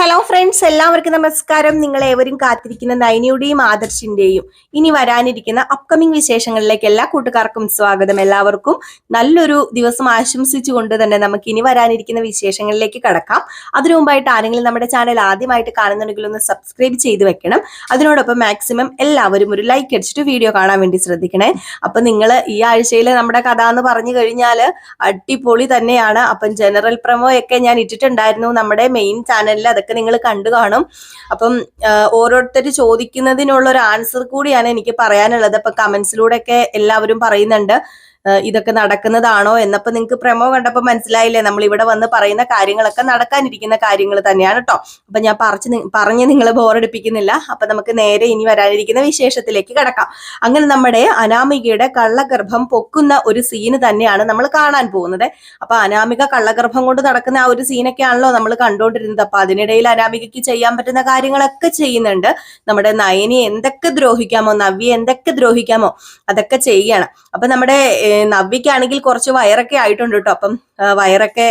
Hello friends എല്ലാവർക്കും നമസ്കാരം. നിങ്ങൾ ഏവരും കാത്തിരിക്കുന്ന നൈനിയുടെയും ആദർശിന്റെയും ഇനി വരാനിരിക്കുന്ന അപ്കമിംഗ് വിശേഷങ്ങളിലേക്ക് എല്ലാ കൂട്ടുകാർക്കും സ്വാഗതം. എല്ലാവർക്കും നല്ലൊരു ദിവസം ആശംസിച്ചുകൊണ്ട് തന്നെ നമുക്ക് ഇനി വരാനിരിക്കുന്ന വിശേഷങ്ങളിലേക്ക് കടക്കാം. അതിനു മുമ്പായിട്ട് ആരെങ്കിലും നമ്മുടെ ചാനൽ ആദ്യമായിട്ട് കാണുന്നുണ്ടെങ്കിൽ ഒന്ന് സബ്സ്ക്രൈബ് ചെയ്ത് വെക്കണം. അതിനോടൊപ്പം മാക്സിമം എല്ലാവരും ഒരു ലൈക്ക് അടിച്ചിട്ട് വീഡിയോ കാണാൻ വേണ്ടി ശ്രദ്ധിക്കണേ. അപ്പൊ നിങ്ങൾ ഈ ആഴ്ചയിൽ നമ്മുടെ കഥ എന്ന് പറഞ്ഞു കഴിഞ്ഞാൽ അടിപൊളി തന്നെയാണ്. അപ്പം ജനറൽ പ്രമോ ഒക്കെ ഞാൻ ഇട്ടിട്ടുണ്ടായിരുന്നു. നമ്മുടെ മെയിൻ ചാനലിൽ അതൊക്കെ നിങ്ങൾ കണ്ടു കാണും. അപ്പം ഓരോരുത്തർ ചോദിക്കുന്നതിനുള്ള ഒരു ആൻസർ കൂടിയാണ് എനിക്ക് പറയാനുള്ളത്. അപ്പൊ കമന്റ്സിലൂടെ ഒക്കെ എല്ലാവരും പറയുന്നുണ്ട്. ഇതൊക്കെ നടക്കുന്നതാണോ എന്നപ്പോ നിങ്ങൾക്ക് പ്രമോ കണ്ടപ്പോൾ മനസ്സിലായില്ലേ? നമ്മൾ ഇവിടെ വന്ന് പറയുന്ന കാര്യങ്ങളൊക്കെ നടക്കാനിരിക്കുന്ന കാര്യങ്ങൾ തന്നെയാണ് കേട്ടോ അപ്പൊ ഞാൻ പറിച്ച് പറഞ്ഞ് നിങ്ങളെ ബോറടിപ്പിക്കുന്നില്ല. അപ്പൊ നമുക്ക് നേരെ ഇനി വരാനിരിക്കുന്ന വിശേഷത്തിലേക്ക് കിടക്കാം. അങ്ങനെ നമ്മുടെ അനാമികയുടെ കള്ളഗർഭം പൊക്കുന്ന ഒരു സീന് തന്നെയാണ് നമ്മൾ കാണാൻ പോകുന്നത്. അപ്പൊ അനാമിക കള്ളഗർഭം കൊണ്ട് നടക്കുന്ന ആ ഒരു സീനൊക്കെ ആണല്ലോ നമ്മൾ കണ്ടുകൊണ്ടിരുന്നത് അപ്പൊ അതിനിടയിൽ അനാമികയ്ക്ക് ചെയ്യാൻ പറ്റുന്ന കാര്യങ്ങളൊക്കെ ചെയ്യുന്നുണ്ട്. നമ്മുടെ നയനി എന്തൊക്കെ ദ്രോഹിക്കാമോ നവ്യ എന്തൊക്കെ ദ്രോഹിക്കാമോ അതൊക്കെ ചെയ്യണം. അപ്പൊ നമ്മുടെ നവ്യക്കാണെങ്കിൽ കുറച്ച് വയറൊക്കെ ആയിട്ടുണ്ട് കേട്ടോ. അപ്പം വയറൊക്കെ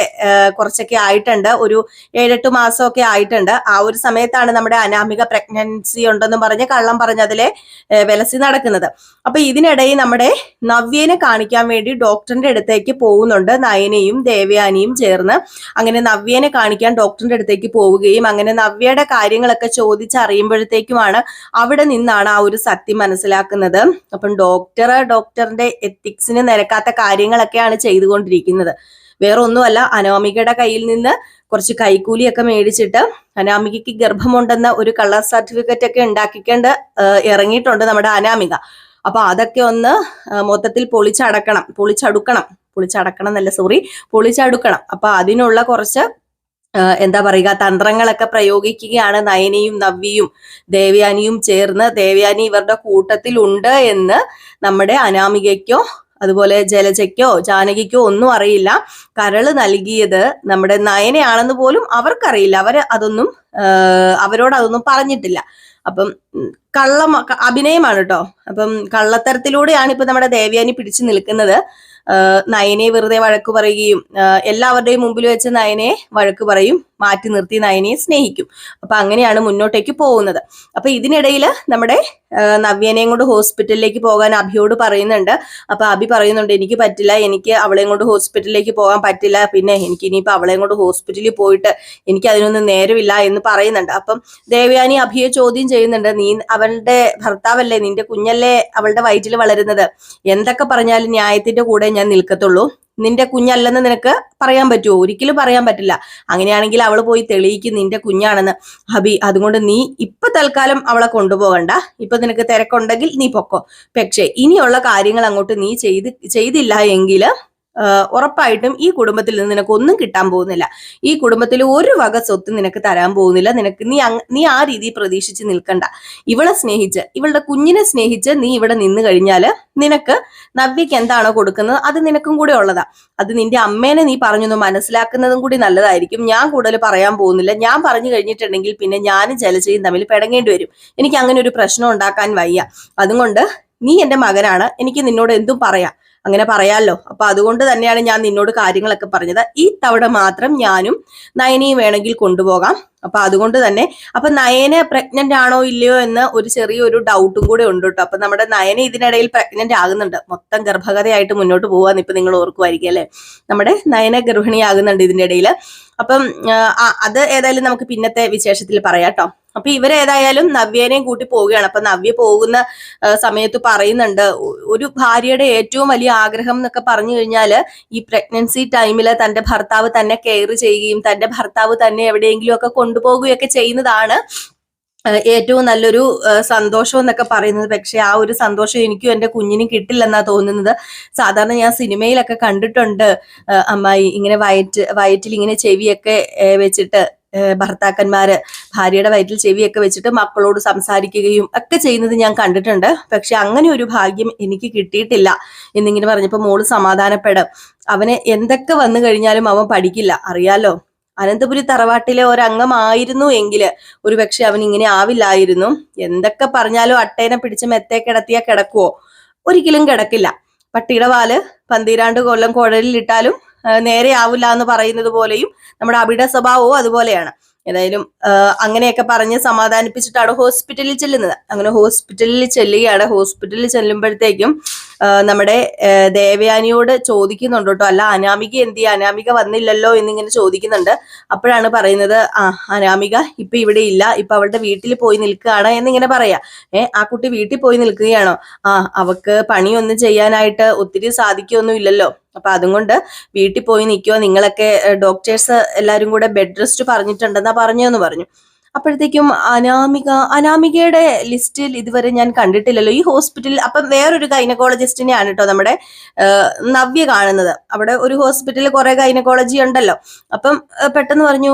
കുറച്ചൊക്കെ ആയിട്ടുണ്ട്. ഒരു ഏഴെട്ട് മാസമൊക്കെ ആയിട്ടുണ്ട്. ആ ഒരു സമയത്താണ് നമ്മുടെ അനാമിക പ്രഗ്നൻസി ഉണ്ടെന്ന് പറഞ്ഞ് കള്ളം പറഞ്ഞ് അതിലെ ഏഹ്, വിലസി നടക്കുന്നത്. അപ്പൊ ഇതിനിടയിൽ നമ്മുടെ നവ്യനെ കാണിക്കാൻ വേണ്ടി ഡോക്ടറിന്റെ അടുത്തേക്ക് പോകുന്നുണ്ട്. നയനയും ദേവയാനിയും ചേർന്ന് അങ്ങനെ നവ്യനെ കാണിക്കാൻ ഡോക്ടറിന്റെ അടുത്തേക്ക് പോവുകയും അങ്ങനെ നവ്യയുടെ കാര്യങ്ങളൊക്കെ ചോദിച്ചറിയുമ്പോഴത്തേക്കുമാണ് അവിടെ നിന്നാണ് ആ ഒരു സത്യം മനസ്സിലാക്കുന്നത്. അപ്പം ഡോക്ടർ ഡോക്ടറിന്റെ എത്തിക്സിന് നിരക്കാത്ത കാര്യങ്ങളൊക്കെയാണ് ചെയ്തുകൊണ്ടിരിക്കുന്നത്. വേറെ ഒന്നുമല്ല അനാമികയുടെ കയ്യിൽ നിന്ന് കുറച്ച് കൈക്കൂലിയൊക്കെ മേടിച്ചിട്ട് അനാമികയ്ക്ക് ഗർഭമുണ്ടെന്ന ഒരു കളർ സർട്ടിഫിക്കറ്റ് ഒക്കെ ഉണ്ടാക്കിക്കൊണ്ട് ഇറങ്ങിയിട്ടുണ്ട് നമ്മുടെ അനാമിക. അപ്പൊ അതൊക്കെ ഒന്ന് മൊത്തത്തിൽ പൊളിച്ചടക്കണം. പൊളിച്ചടുക്കണം. പൊളിച്ചടക്കണം എന്നല്ല സോറി പൊളിച്ചടുക്കണം. അപ്പൊ അതിനുള്ള കുറച്ച് എന്താ പറയുക തന്ത്രങ്ങളൊക്കെ പ്രയോഗിക്കുകയാണ് നയനയും നവ്യയും. ദേവയാനിയും ചേർന്ന് ദേവയാനി ഇവരുടെ കൂട്ടത്തിലുണ്ട് എന്ന് നമ്മുടെ അനാമികയ്ക്കോ അതുപോലെ ജലജയ്ക്കോ ജാനകിക്കോ ഒന്നും അറിയില്ല. കരൾ നൽകിയത് നമ്മുടെ നയനയാണെന്ന് പോലും അവർക്കറിയില്ല. അവർ അതൊന്നും അവരോട് അതൊന്നും പറഞ്ഞിട്ടില്ല. അപ്പം കള്ള അഭിനയമാണ് കേട്ടോ അപ്പം കള്ളത്തരത്തിലൂടെയാണ് ഇപ്പൊ നമ്മുടെ ദേവയാനി പിടിച്ചു നിൽക്കുന്നത്. നയനെ വെറുതെ വഴക്ക് പറയുകയും എല്ലാവരുടെയും മുമ്പിൽ വെച്ച് നയനെ വഴക്ക് പറയും. മാറ്റി നിർത്തി നയനയെ സ്നേഹിക്കും. അപ്പൊ അങ്ങനെയാണ് മുന്നോട്ടേക്ക് പോകുന്നത്. അപ്പൊ ഇതിനിടയിൽ നമ്മുടെ നവ്യനെയും കൊണ്ട് ഹോസ്പിറ്റലിലേക്ക് പോകാൻ അഭിയോട് പറയുന്നുണ്ട്. അപ്പൊ അഭി പറയുന്നുണ്ട് എനിക്ക് പറ്റില്ല എനിക്ക് അവളെയും കൊണ്ട് ഹോസ്പിറ്റലിലേക്ക് പോകാൻ പറ്റില്ല. പിന്നെ എനിക്ക് ഇനിയിപ്പോ അവളെയും കൊണ്ട് ഹോസ്പിറ്റലിൽ പോയിട്ട് എനിക്ക് അതിനൊന്നും നേരമില്ല എന്ന് പറയുന്നുണ്ട്. അപ്പം ദേവയാനി അഭിയെ ചോദ്യം ചെയ്യുന്നുണ്ട് നീ അവളുടെ ഭർത്താവല്ലേ? നിന്റെ കുഞ്ഞല്ലേ അവളുടെ വയറ്റിൽ വളരുന്നത്? എന്തൊക്കെ പറഞ്ഞാലും ന്യായത്തിന്റെ കൂടെ ഞാൻ നിൽക്കത്തുള്ളൂ. നിന്റെ കുഞ്ഞല്ലെന്ന് നിനക്ക് പറയാൻ പറ്റുമോ ഒരിക്കലും പറയാൻ പറ്റില്ല. അങ്ങനെയാണെങ്കിൽ അവൾ പോയി തെളിയിക്കും നിന്റെ കുഞ്ഞാണെന്ന്. ഹബി അതുകൊണ്ട് നീ ഇപ്പൊ തൽക്കാലം അവളെ കൊണ്ടുപോകണ്ട. ഇപ്പൊ നിനക്ക് തിരക്കുണ്ടെങ്കിൽ നീ പൊക്കോ. പക്ഷേ ഇനിയുള്ള കാര്യങ്ങൾ അങ്ങോട്ട് നീ ചെയ്ത് ചെയ്തില്ല എങ്കിൽ ഉറപ്പായിട്ടും ഈ കുടുംബത്തിൽ നിന്ന് നിനക്ക് ഒന്നും കിട്ടാൻ പോകുന്നില്ല. ഈ കുടുംബത്തിൽ ഒരു വക സ്വത്ത് നിനക്ക് തരാൻ പോകുന്നില്ല. നിനക്ക് നീ നീ ആ രീതി പ്രതീക്ഷിച്ച് നിൽക്കണ്ട. ഇവളെ സ്നേഹിച്ച് ഇവളുടെ കുഞ്ഞിനെ സ്നേഹിച്ച് നീ ഇവിടെ നിന്ന് കഴിഞ്ഞാൽ നിനക്ക് നവ്യക്ക് എന്താണോ കൊടുക്കുന്നത് അത് നിനക്കും കൂടെ ഉള്ളതാ. അത് നിന്റെ അമ്മേനെ നീ പറഞ്ഞൊന്ന് മനസ്സിലാക്കുന്നതും കൂടി നല്ലതായിരിക്കും. ഞാൻ കൂടുതൽ പറയാൻ പോകുന്നില്ല. ഞാൻ പറഞ്ഞു കഴിഞ്ഞിട്ടുണ്ടെങ്കിൽ പിന്നെ ഞാനും ജലജയും തമ്മിൽ പിടങ്ങേണ്ടി വരും. എനിക്ക് അങ്ങനെ ഒരു പ്രശ്നം ഉണ്ടാക്കാൻ വയ്യ. അതുകൊണ്ട് നീ എന്റെ മകനാണ്. എനിക്ക് നിന്നോട് എന്തും പറയാം. അങ്ങനെ പറയാമല്ലോ അപ്പൊ അതുകൊണ്ട് തന്നെയാണ് ഞാൻ നിന്നോട് കാര്യങ്ങളൊക്കെ പറഞ്ഞത്. ഈ തവണ മാത്രം ഞാനും നയനയും വേണമെങ്കിൽ കൊണ്ടുപോകാം. അപ്പൊ അതുകൊണ്ട് തന്നെ. അപ്പൊ നയന പ്രഗ്നന്റ് ആണോ ഇല്ലയോ എന്ന് ഒരു ചെറിയൊരു ഡൗട്ടും കൂടെ ഉണ്ട് കേട്ടോ. അപ്പൊ നമ്മുടെ നയന ഇതിനിടയിൽ പ്രഗ്നന്റ് ആകുന്നുണ്ട്. മൊത്തം ഗർഭകഥയായിട്ട് മുന്നോട്ട് പോവാന്ന് ഇപ്പൊ നിങ്ങൾ ഓർക്കുമായിരിക്കും അല്ലെ? നമ്മുടെ നയന ഗർഭിണിയാകുന്നുണ്ട് ഇതിന്റെ ഇടയിൽ അപ്പം അത് ഏതായാലും നമുക്ക് പിന്നത്തെ വിശേഷത്തിൽ പറയാം കേട്ടോ. അപ്പൊ ഇവരേതായാലും നവ്യേനെയും കൂട്ടി പോവുകയാണ്. അപ്പൊ നവ്യ പോകുന്ന സമയത്ത് പറയുന്നുണ്ട് ഒരു ഭാര്യയുടെ ഏറ്റവും വലിയ ആഗ്രഹം എന്നൊക്കെ പറഞ്ഞു കഴിഞ്ഞാൽ ഈ പ്രഗ്നൻസി ടൈമിൽ തന്റെ ഭർത്താവ് തന്നെ കെയർ ചെയ്യുകയും തന്റെ ഭർത്താവ് തന്നെ എവിടെയെങ്കിലും ഒക്കെ കൊണ്ടുപോകുകയൊക്കെ ചെയ്യുന്നതാണ് ഏറ്റവും നല്ലൊരു സന്തോഷം എന്നൊക്കെ പറയുന്നത്. പക്ഷെ ആ ഒരു സന്തോഷം എനിക്കും എന്റെ കുഞ്ഞിനും കിട്ടില്ലെന്നാ തോന്നുന്നത്. സാധാരണ ഞാൻ സിനിമയിലൊക്കെ കണ്ടിട്ടുണ്ട് അമ്മായി ഇങ്ങനെ വയറ്റ് വയറ്റിൽ ഇങ്ങനെ ചെവിയൊക്കെ വെച്ചിട്ട് ഭർത്താക്കന്മാര് ഭാര്യയുടെ വയറ്റിൽ ചെവിയൊക്കെ വെച്ചിട്ട് മക്കളോട് സംസാരിക്കുകയും ഒക്കെ ചെയ്യുന്നത് ഞാൻ കണ്ടിട്ടുണ്ട്. പക്ഷെ അങ്ങനെ ഒരു ഭാഗ്യം എനിക്ക് കിട്ടിയിട്ടില്ല എന്നിങ്ങനെ പറഞ്ഞപ്പോ മോൾ സമാധാനപ്പെടും. അവനെ എന്തൊക്കെ വന്നു കഴിഞ്ഞാലും അവൻ പഠിക്കില്ല. അറിയാലോ? അനന്തപുരി തറവാട്ടിലെ ഒരംഗമായിരുന്നു എങ്കിൽ ഒരു പക്ഷെ അവൻ ഇങ്ങനെ ആവില്ലായിരുന്നു. എന്തൊക്കെ പറഞ്ഞാലും അട്ടേനെ പിടിച്ച് മെത്തേ കിടത്തിയാൽ കിടക്കുവോ? ഒരിക്കലും കിടക്കില്ല. പട്ടിയുടെ വാൽ പന്തിരാണ്ട് കൊല്ലം കുഴലിലിട്ടാലും ആ, നേരെ ആവില്ല എന്ന് പറയുന്നത് പോലെയും നമ്മുടെ അഭിട സ്വഭാവവും അതുപോലെയാണ്. ഏതായാലും അങ്ങനെയൊക്കെ പറഞ്ഞ് സമാധാനിപ്പിച്ചിട്ടാണ് ഹോസ്പിറ്റലിൽ ചെല്ലുന്നത്. അങ്ങനെ ഹോസ്പിറ്റലിൽ ചെല്ലുകയാണ്. ഹോസ്പിറ്റലിൽ ചെല്ലുമ്പോഴത്തേക്കും നമ്മുടെ ദേവയാനിയോട് ചോദിക്കുന്നുണ്ട് കേട്ടോ. അല്ല അനാമിക എന്ത് അനാമിക വന്നില്ലല്ലോ എന്നിങ്ങനെ ചോദിക്കുന്നുണ്ട്. അപ്പോഴാണ് പറയുന്നത് ആ അനാമിക ഇപ്പൊ ഇവിടെ ഇല്ല. ഇപ്പൊ അവളുടെ വീട്ടിൽ പോയി നിൽക്കുകയാണ് എന്നിങ്ങനെ പറയാ. ഏ ആ കുട്ടി വീട്ടിൽ പോയി നിൽക്കുകയാണോ? ആ അവക്ക് പണിയൊന്നും ചെയ്യാനായിട്ട് ഒത്തിരി സാധിക്കൊന്നും ഇല്ലല്ലോ അപ്പൊ അതുകൊണ്ട് വീട്ടിൽ പോയി നിൽക്കുക നിങ്ങളൊക്കെ ഡോക്ടേഴ്സ് എല്ലാരും കൂടെ ബെഡ് റെസ്റ്റ് പറഞ്ഞിട്ടുണ്ടെന്നാ പറഞ്ഞെന്ന് പറഞ്ഞു. അപ്പോഴത്തേക്കും അനാമിക അനാമികയുടെ ലിസ്റ്റിൽ ഇതുവരെ ഞാൻ കണ്ടിട്ടില്ലല്ലോ. ഈ ഹോസ്പിറ്റലിൽ അപ്പം വേറൊരു ഗൈനക്കോളജിസ്റ്റിനെയാണ് കേട്ടോ നമ്മുടെ നവ്യ കാണുന്നത്. അവിടെ ഒരു ഹോസ്പിറ്റലിൽ കുറെ ഗൈനക്കോളജി ഉണ്ടല്ലോ. അപ്പം പെട്ടെന്ന് പറഞ്ഞു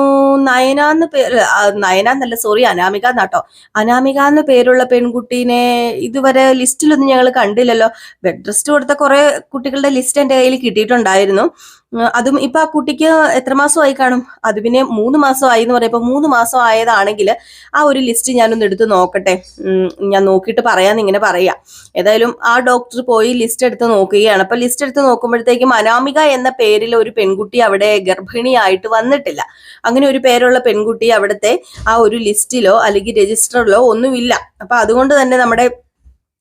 നയന എന്ന് പേര് നയന എന്നല്ല സോറി അനാമിക എന്നാട്ടോ അനാമിക എന്ന പേരുള്ള പെൺകുട്ടീനെ ഇതുവരെ ലിസ്റ്റിലൊന്നും ഞങ്ങൾ കണ്ടില്ലല്ലോ. ബെഡ് റെസ്റ്റ് കൊടുത്ത കുറെ കുട്ടികളുടെ ലിസ്റ്റ് എന്റെ കയ്യിൽ കിട്ടിയിട്ടുണ്ടായിരുന്നു. അതും ഇപ്പൊ ആ കുട്ടിക്ക് എത്ര മാസമായി കാണും? അത് പിന്നെ മൂന്ന് മാസമായി എന്ന് പറയുമ്പോൾ മൂന്ന് മാസം ആയതാണെങ്കിൽ ആ ഒരു ലിസ്റ്റ് ഞാനൊന്ന് എടുത്ത് നോക്കട്ടെ. ഞാൻ നോക്കിയിട്ട് പറയാന്ന് ഇങ്ങനെ പറയാം. ഏതായാലും ആ ഡോക്ടർ പോയി ലിസ്റ്റ് എടുത്ത് നോക്കുകയാണ്. അപ്പൊ ലിസ്റ്റ് എടുത്ത് നോക്കുമ്പോഴത്തേക്കും അനാമിക എന്ന പേരിൽ ഒരു പെൺകുട്ടി അവിടെ ഗർഭിണിയായിട്ട് വന്നിട്ടില്ല. അങ്ങനെ ഒരു പേരുള്ള പെൺകുട്ടി അവിടുത്തെ ആ ഒരു ലിസ്റ്റിലോ അല്ലെങ്കിൽ രജിസ്റ്ററിലോ ഒന്നുമില്ല. അപ്പൊ അതുകൊണ്ട് തന്നെ നമ്മുടെ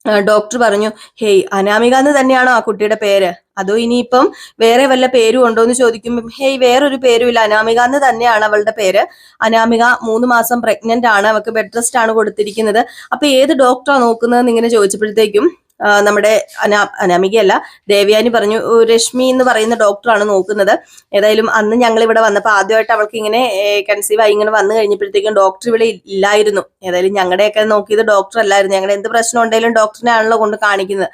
ഡോക്ടർ പറഞ്ഞു ഹേയ് അനാമിക എന്ന് തന്നെയാണോ ആ കുട്ടിയുടെ പേര്? അതോ ഇനിയിപ്പം വേറെ വല്ല പേരും ഉണ്ടോ എന്ന് ചോദിക്കുമ്പോൾ ഹേയ് വേറൊരു പേരും ഇല്ല അനാമിക എന്ന് തന്നെയാണ് അവളുടെ പേര്. അനാമിക മൂന്ന് മാസം പ്രഗ്നന്റ് ആണ് അവൾക്ക് ബെഡ് റെസ്റ്റ് ആണ് കൊടുത്തിരിക്കുന്നത്. അപ്പൊ ഏത് ഡോക്ടറാണ് നോക്കുന്നത് ഇങ്ങനെ ചോദിച്ചപ്പോഴത്തേക്കും നമ്മുടെ അനാ അനാമികയല്ല ദേവ്യാനി പറഞ്ഞു രശ്മി എന്ന് പറയുന്ന ഡോക്ടറാണ് നോക്കുന്നത്. ഏതായാലും അന്ന് ഞങ്ങൾ ഇവിടെ വന്നപ്പോൾ ആദ്യമായിട്ട് അവൾക്ക് ഇങ്ങനെ കൺസീവ് ആയി ഇങ്ങനെ വന്നു കഴിഞ്ഞപ്പോഴത്തേക്കും ഡോക്ടർ ഇവിടെ ഇല്ലായിരുന്നു. ഏതായാലും ഞങ്ങളുടെയൊക്കെ നോക്കിയത് ഡോക്ടർ അല്ലായിരുന്നു. ഞങ്ങളുടെ എന്ത് പ്രശ്നം ഉണ്ടെങ്കിലും ഡോക്ടറിനെ ആണല്ലോ കൊണ്ട് കാണിക്കുന്നത്.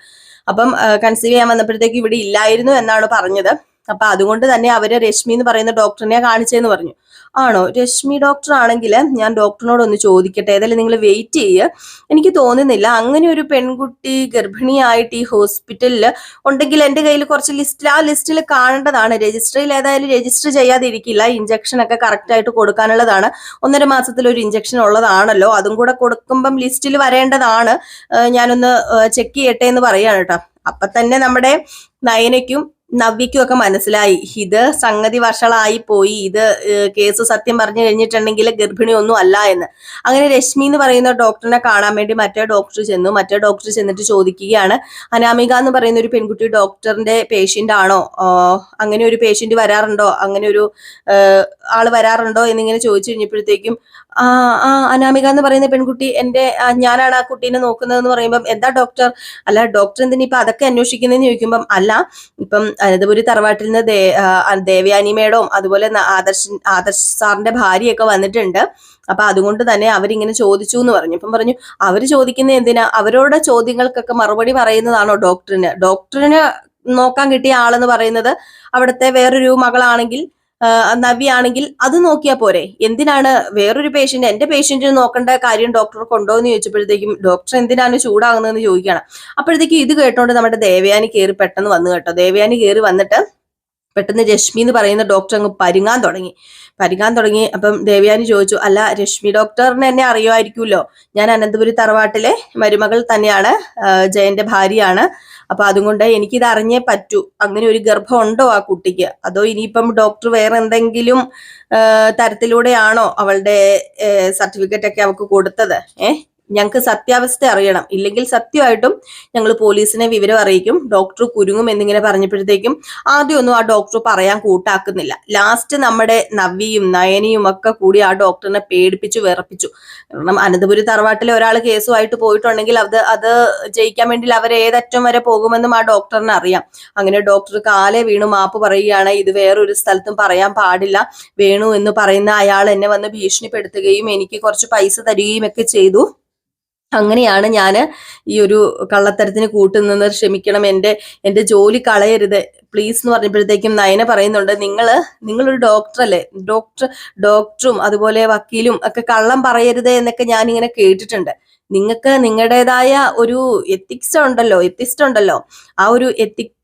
അപ്പം കൺസീവ് ചെയ്യാൻ വന്നപ്പോഴത്തേക്ക് ഇവിടെ ഇല്ലായിരുന്നു എന്നാണ് പറഞ്ഞത്. അപ്പൊ അതുകൊണ്ട് തന്നെ അവർ രശ്മി എന്ന് പറയുന്ന ഡോക്ടറിനെ കാണിച്ചെന്ന് പറഞ്ഞു. ആണോ? രശ്മി ഡോക്ടർ ആണെങ്കിൽ ഞാൻ ഡോക്ടറിനോട് ഒന്ന് ചോദിക്കട്ടെ. ഏതായാലും നിങ്ങൾ വെയിറ്റ് ചെയ്യുക എനിക്ക് തോന്നുന്നില്ല. അങ്ങനെ ഒരു പെൺകുട്ടി ഗർഭിണിയായിട്ട് ഈ ഹോസ്പിറ്റലിൽ ഉണ്ടെങ്കിൽ എന്റെ കയ്യിൽ കുറച്ച് ലിസ്റ്റിൽ ആ ലിസ്റ്റിൽ കാണേണ്ടതാണ്. രജിസ്റ്ററിൽ ഏതായാലും രജിസ്റ്റർ ചെയ്യാതെ ഇരിക്കില്ല ഇഞ്ചക്ഷൻ ഒക്കെ കറക്റ്റ് ആയിട്ട് കൊടുക്കാനുള്ളതാണ്. ഒന്നര മാസത്തിൽ ഒരു ഇഞ്ചക്ഷൻ ഉള്ളതാണല്ലോ. അതും കൂടെ കൊടുക്കുമ്പം ലിസ്റ്റിൽ വരേണ്ടതാണ്. ഞാനൊന്ന് ചെക്ക് ചെയ്യട്ടെ എന്ന് പറയാണ് കേട്ടോ. അപ്പൊ തന്നെ നമ്മുടെ നയനയ്ക്കും നവ്യയ്ക്കും ഒക്കെ മനസ്സിലായി. ഇത് സംഗതി വഷളായി പോയി. ഇത് കേസ് സത്യം പറഞ്ഞു കഴിഞ്ഞിട്ടുണ്ടെങ്കിൽ ഗർഭിണി ഒന്നും അല്ല എന്ന്. അങ്ങനെ രശ്മി എന്ന് പറയുന്ന ഡോക്ടറിനെ കാണാൻ വേണ്ടി മറ്റേ ഡോക്ടർ ചെന്നു. മറ്റേ ഡോക്ടർ ചെന്നിട്ട് ചോദിക്കുകയാണ് അനാമിക എന്ന് പറയുന്ന ഒരു പെൺകുട്ടി ഡോക്ടറിന്റെ പേഷ്യന്റ് ആണോ? അങ്ങനെ ഒരു പേഷ്യന്റ് വരാറുണ്ടോ? അങ്ങനെ ഒരു ആൾ വരാറുണ്ടോ എന്നിങ്ങനെ ചോദിച്ചു കഴിഞ്ഞപ്പോഴത്തേക്കും ആ ആ അനാമിക എന്ന് പറയുന്ന പെൺകുട്ടി എന്റെ ഞാനാണ് ആ കുട്ടീനെ നോക്കുന്നതെന്ന് പറയുമ്പം എന്താ ഡോക്ടർ? അല്ല ഡോക്ടർ എന്തിനാ ഇപ്പൊ അതൊക്കെ അന്വേഷിക്കുന്നതെന്ന് ചോദിക്കുമ്പം അല്ല ഇപ്പം അനന്തപുരി തറവാട്ടിൽ നിന്ന് ദേ ആ, ആ, ദേവയാനി മേഡവും അതുപോലെ ആദർശ് ആദർശ് സാറിന്റെ ഭാര്യയൊക്കെ വന്നിട്ടുണ്ട്. അപ്പൊ അതുകൊണ്ട് തന്നെ അവരിങ്ങനെ ചോദിച്ചു എന്ന് പറഞ്ഞു. ഇപ്പം പറഞ്ഞു അവർ ചോദിക്കുന്നത് എന്തിനാ? അവരോട് ചോദ്യങ്ങൾക്കൊക്കെ മറുപടി പറയുന്നതാണോ ഡോക്ടറിന്? ഡോക്ടറിന് നോക്കാൻ കിട്ടിയ ആളെന്ന് പറയുന്നത് അവിടുത്തെ വേറൊരു മകളാണെങ്കിൽ നവ്യാണെങ്കിൽ അത് നോക്കിയാ പോരെ. എന്തിനാണ് വേറൊരു പേഷ്യന്റ് എന്റെ പേഷ്യന്റിന് നോക്കേണ്ട കാര്യം ഡോക്ടർ കൊണ്ടോ എന്ന് ചോദിച്ചപ്പോഴത്തേക്കും ഡോക്ടർ എന്തിനാണ് ചൂടാകുന്നതെന്ന് ചോദിക്കണം അപ്പോഴത്തേക്കും ഇത് കേട്ടോണ്ട് നമ്മുടെ ദേവയാനി കയറി പെട്ടെന്ന് വന്നു കേട്ടോ. ദേവയാനി കയറി വന്നിട്ട് പെട്ടെന്ന് രശ്മി എന്ന് പറയുന്ന ഡോക്ടർ അങ്ങ് പരുങ്ങാൻ തുടങ്ങി. പരുങ്ങാൻ തുടങ്ങി. അപ്പം ദേവയാനി ചോദിച്ചു അല്ല രശ്മി ഡോക്ടറിനെ എന്നെ അറിയുമായിരിക്കുമല്ലോ. ഞാൻ അനന്തപുരി തറവാട്ടിലെ മരുമകൾ തന്നെയാണ്. ജയന്റെ ഭാര്യയാണ്. അപ്പൊ അതുകൊണ്ട് എനിക്കിത് അറിഞ്ഞേ പറ്റൂ. അങ്ങനെ ഒരു ഗർഭം ഉണ്ടോ ആ കുട്ടിക്ക്? അതോ ഇനിയിപ്പം ഡോക്ടർ വേറെ എന്തെങ്കിലും തരത്തിലൂടെയാണോ അവളുടെ സർട്ടിഫിക്കറ്റ് ഒക്കെ അവൾക്ക് കൊടുത്തത്? ഏഹ്? ഞങ്ങൾക്ക് സത്യാവസ്ഥ അറിയണം. ഇല്ലെങ്കിൽ സത്യമായിട്ടും ഞങ്ങൾ പോലീസിനെ വിവരം അറിയിക്കും. ഡോക്ടർ കുരുങ്ങും എന്നിങ്ങനെ പറഞ്ഞപ്പോഴത്തേക്കും ആദ്യമൊന്നും ആ ഡോക്ടർ പറയാൻ കൂട്ടാക്കുന്നില്ല. ലാസ്റ്റ് നമ്മുടെ നവ്യയും നയനിയും ഒക്കെ കൂടി ആ ഡോക്ടറിനെ പേടിപ്പിച്ചു വിറപ്പിച്ചു. കാരണം അനന്തപുരി തറവാട്ടിലെ ഒരാൾ കേസുമായിട്ട് പോയിട്ടുണ്ടെങ്കിൽ അത് അത് ജയിക്കാൻ വേണ്ടി അവർ ഏതറ്റം വരെ പോകുമെന്നും ആ ഡോക്ടറിന് അറിയാം. അങ്ങനെ ഡോക്ടർ കാലെ വീണു മാപ്പ് പറയുകയാണ് ഇത് വേറൊരു സ്ഥലത്തും പറയാൻ പാടില്ല. വേണു എന്ന് പറയുന്ന അയാൾ എന്നെ വന്ന് ഭീഷണിപ്പെടുത്തുകയും എനിക്ക് കുറച്ച് പൈസ തരികയും ഒക്കെ ചെയ്തു. അങ്ങനെയാണ് ഞാൻ ഈ ഒരു കള്ളത്തരത്തിന് കൂട്ടുനിന്ന് ക്ഷമിക്കണം. എന്റെ എന്റെ ജോലി കളയരുത്. പ്ലീസ് എന്ന് പറഞ്ഞപ്പോഴത്തേക്കും നയന പറയുന്നുണ്ട് നിങ്ങൾ നിങ്ങളൊരു ഡോക്ടറല്ലേ ഡോക്ടർ ഡോക്ടറും അതുപോലെ വക്കീലും ഒക്കെ കള്ളം പറയരുത് എന്നൊക്കെ ഞാൻ ഇങ്ങനെ കേട്ടിട്ടുണ്ട്. നിങ്ങൾക്ക് നിങ്ങളുടേതായ ഒരു എത്തിക്സ് ഉണ്ടല്ലോ എത്തിസ്റ്റ് ഉണ്ടല്ലോ. ആ ഒരു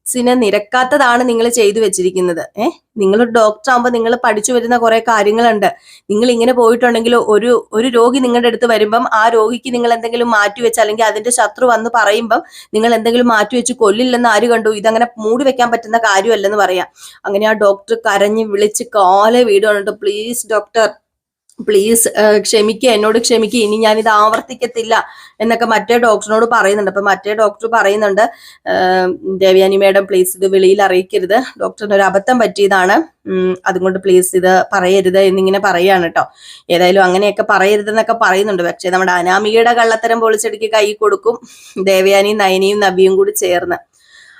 എത്തിക്സിനെ നിരക്കാത്തതാണ് നിങ്ങൾ ചെയ്തു വെച്ചിരിക്കുന്നത്. ഏഹ് നിങ്ങൾ ഡോക്ടർ ആകുമ്പോൾ നിങ്ങൾ പഠിച്ചു വരുന്ന കുറെ കാര്യങ്ങളുണ്ട്. നിങ്ങൾ ഇങ്ങനെ പോയിട്ടുണ്ടെങ്കിൽ ഒരു ഒരു രോഗി നിങ്ങളുടെ അടുത്ത് വരുമ്പം ആ രോഗിക്ക് നിങ്ങൾ എന്തെങ്കിലും മാറ്റി വെച്ച അല്ലെങ്കിൽ അതിന്റെ ശത്രു വന്ന് പറയുമ്പം നിങ്ങൾ എന്തെങ്കിലും മാറ്റി വെച്ച് കൊല്ലില്ലെന്ന് ആര് കണ്ടു? ഇതങ്ങനെ മൂടി വെക്കാൻ പറ്റുന്ന കാര്യമല്ലെന്ന് പറയാം. അങ്ങനെ ആ ഡോക്ടർ കരഞ്ഞ് വിളിച്ച് കാലെ വീട് പ്ലീസ് ഡോക്ടർ പ്ലീസ് ക്ഷമിക്കുക എന്നോട് ക്ഷമിക്കുക ഇനി ഞാൻ ഇത് ആവർത്തിക്കത്തില്ല എന്നൊക്കെ മറ്റേ ഡോക്ടറിനോട് പറയുന്നുണ്ട്. അപ്പൊ മറ്റേ ഡോക്ടർ പറയുന്നുണ്ട് ദേവ്യാനി ദേവയാനി മേഡം പ്ലീസ് ഇത് വെളിയിൽ അറിയിക്കരുത്. ഡോക്ടറിന് ഒരു അബദ്ധം പറ്റിയതാണ്. അതുകൊണ്ട് പ്ലീസ് ഇത് പറയരുത് എന്നിങ്ങനെ പറയാണ് കേട്ടോ ഏതായാലും അങ്ങനെയൊക്കെ പറയരുത് എന്നൊക്കെ പറയുന്നുണ്ട്. പക്ഷെ നമ്മുടെ അനാമികയുടെ കള്ളത്തരം പൊളിച്ചെടുക്കി കൈ കൊടുക്കും ദേവയാനിയും നയനിയും നബിയും കൂടി ചേർന്ന്.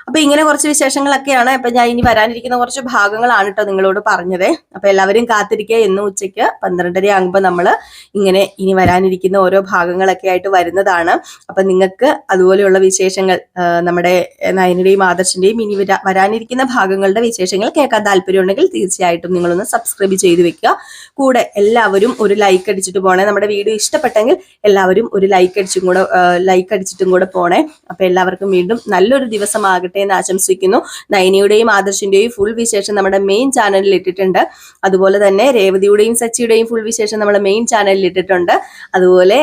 അപ്പൊ ഇങ്ങനെ കുറച്ച് വിശേഷങ്ങളൊക്കെയാണ്. അപ്പൊ ഞാൻ ഇനി വരാനിരിക്കുന്ന കുറച്ച് ഭാഗങ്ങളാണ് കേട്ടോ നിങ്ങളോട് പറഞ്ഞത്. അപ്പൊ എല്ലാവരും കാത്തിരിക്കുക. എന്ന് ഉച്ചയ്ക്ക് പന്ത്രണ്ടര ആകുമ്പോൾ നമ്മൾ ഇങ്ങനെ ഇനി വരാനിരിക്കുന്ന ഓരോ ഭാഗങ്ങളൊക്കെ ആയിട്ട് വരുന്നതാണ്. അപ്പൊ നിങ്ങൾക്ക് അതുപോലെയുള്ള വിശേഷങ്ങൾ നമ്മുടെ നയനുടെയും ആദർശിന്റെയും ഇനി വരാ- വരാനിരിക്കുന്ന ഭാഗങ്ങളുടെ വിശേഷങ്ങൾ കേൾക്കാൻ താല്പര്യമുണ്ടെങ്കിൽ തീർച്ചയായിട്ടും നിങ്ങളൊന്ന് സബ്സ്ക്രൈബ് ചെയ്ത് വെക്കുക. കൂടെ എല്ലാവരും ഒരു ലൈക്ക് അടിച്ചിട്ട് പോണേ. നമ്മുടെ വീഡിയോ ഇഷ്ടപ്പെട്ടെങ്കിൽ എല്ലാവരും ഒരു ലൈക്ക് അടിച്ചും കൂടെ ലൈക്ക് അടിച്ചിട്ടും കൂടെ പോണേ. അപ്പൊ എല്ലാവർക്കും വീണ്ടും നല്ലൊരു ദിവസമാകട്ടെ. എന്ന് ആശംസിക്കുന്നു. നയനിയുടെയും ആദർശിന്റെയും ഫുൾ വിശേഷം നമ്മുടെ മെയിൻ ചാനലിൽ ഇട്ടിട്ടുണ്ട്. അതുപോലെ തന്നെ രേവതിയുടെയും സച്ചിയുടെയും ഫുൾ വിശേഷം നമ്മുടെ മെയിൻ ചാനലിൽ ഇട്ടിട്ടുണ്ട്. അതുപോലെ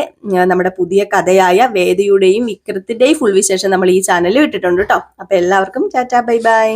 നമ്മുടെ പുതിയ കഥയായ വേദിയുടെയും വിക്രത്തിന്റെയും ഫുൾ വിശേഷം നമ്മൾ ഈ ചാനലിൽ ഇട്ടിട്ടുണ്ട് കേട്ടോ അപ്പൊ എല്ലാവർക്കും ചാറ്റാ ബൈ ബൈ.